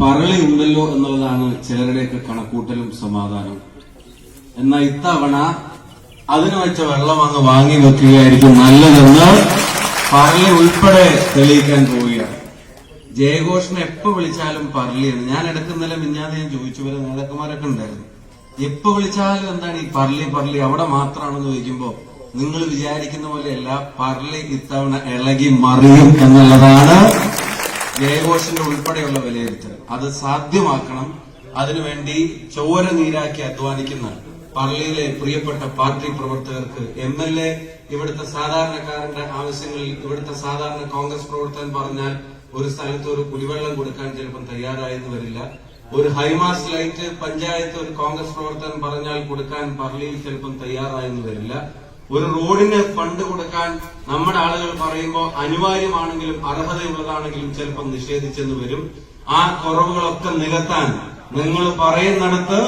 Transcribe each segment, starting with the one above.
പറളി ഉണ്ടല്ലോ എന്നുള്ളതാണ് ചിലരുടെയൊക്കെ കണക്കൂട്ടലും സമാധാനം. എന്നാൽ ഇത്തവണ അതിന് വെച്ച വെള്ളം അങ്ങ് വാങ്ങി വെക്കുകയായിരിക്കും നല്ലതെന്ന് പറളി ഉൾപ്പെടെ തെളിയിക്കാൻ പോവുകയാണ്. ജയഘോഷിനെ എപ്പോ വിളിച്ചാലും പറളിയാണ്. ഞാൻ എടുക്കുന്നില്ല മിഞ്ഞാതെ ഞാൻ ചോദിച്ചു വരെ നേതാക്കന്മാരൊക്കെ ഉണ്ടായിരുന്നു. എപ്പോ വിളിച്ചാലും എന്താണ് ഈ പറളി പറളി അവിടെ മാത്രമാണെന്ന് ചോദിക്കുമ്പോ നിങ്ങൾ വിചാരിക്കുന്ന പോലെയല്ല പറളി ഇത്തവണ ഇളകി മറിയും എന്നുള്ളതാണ് ജയഘോഷിന്റെ ഉൾപ്പെടെയുള്ള വിലയിരുത്തൽ. അത് സാധ്യമാക്കണം. അതിനുവേണ്ടി ചോര നീരാക്കി അധ്വാനിക്കുന്ന പള്ളിയിലെ പ്രിയപ്പെട്ട പാർട്ടി പ്രവർത്തകർക്ക് എം എൽ എ ഇവിടുത്തെ സാധാരണക്കാരന്റെ ആവശ്യങ്ങളിൽ ഇവിടുത്തെ സാധാരണ കോൺഗ്രസ് പ്രവർത്തകൻ പറഞ്ഞാൽ ഒരു സ്ഥലത്ത് ഒരു കുടിവെള്ളം കൊടുക്കാൻ ചിലപ്പം തയ്യാറായെന്ന് വരില്ല. ഒരു ഹൈമാസ് ലൈറ്റ് പഞ്ചായത്ത് ഒരു കോൺഗ്രസ് പ്രവർത്തകൻ പറഞ്ഞാൽ കൊടുക്കാൻ പള്ളിയിൽ ചിലപ്പം തയ്യാറായെന്ന് വരില്ല. ഒരു റോഡിന് ഫണ്ട് കൊടുക്കാൻ നമ്മുടെ ആളുകൾ പറയുമ്പോൾ അനിവാര്യമാണെങ്കിലും അർഹതയുള്ളതാണെങ്കിലും ചിലപ്പോൾ നിഷേധിച്ചെന്ന് വരും. ആ കുറവുകളൊക്കെ നികത്താൻ നിങ്ങൾ പറയുന്നിടത്ത്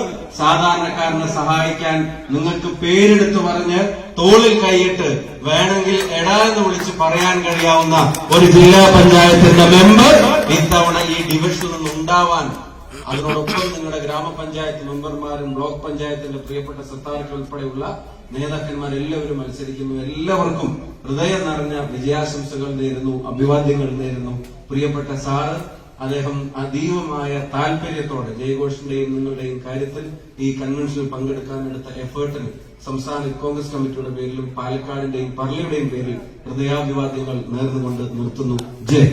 സാധാരണക്കാരനെ സഹായിക്കാൻ നിങ്ങൾക്ക് പേരെടുത്ത് പറഞ്ഞ് തോളിൽ കൈയിട്ട് വേണമെങ്കിൽ എടാ എന്ന് വിളിച്ച് പറയാൻ കഴിയാവുന്ന ഒരു ജില്ലാ പഞ്ചായത്തിന്റെ മെമ്പർ ഇത്തവണ ഈ ഡിവിഷനിൽ നിന്ന് ഉണ്ടാവാൻ അതിനോടൊപ്പം നിങ്ങളുടെ ഗ്രാമപഞ്ചായത്ത് മെമ്പർമാരും ബ്ലോക്ക് പഞ്ചായത്തിന്റെ പ്രിയപ്പെട്ട സത്താറുകൾ ഉൾപ്പെടെയുള്ള നേതാക്കന്മാർ എല്ലാവരും മത്സരിക്കുന്നു. എല്ലാവർക്കും ഹൃദയം നിറഞ്ഞ വിജയാശംസകൾ നേരുന്നു അഭിവാദ്യങ്ങൾ നേരുന്നു. പ്രിയപ്പെട്ട സാറ് അദ്ദേഹം അതീവമായ താല്പര്യത്തോടെ ജയഘോഷിന്റെയും നിങ്ങളുടെയും കാര്യത്തിൽ ഈ കൺവെൻഷനിൽ പങ്കെടുക്കാൻ എടുത്ത എഫേർട്ടിന് സംസ്ഥാന കോൺഗ്രസ് കമ്മിറ്റിയുടെ പേരിലും പാലക്കാടിന്റെയും പർലയുടെയും പേരിൽ ഹൃദയാഭിവാദ്യങ്ങൾ നേർന്നുകൊണ്ട് നിർത്തുന്നു. ജയ്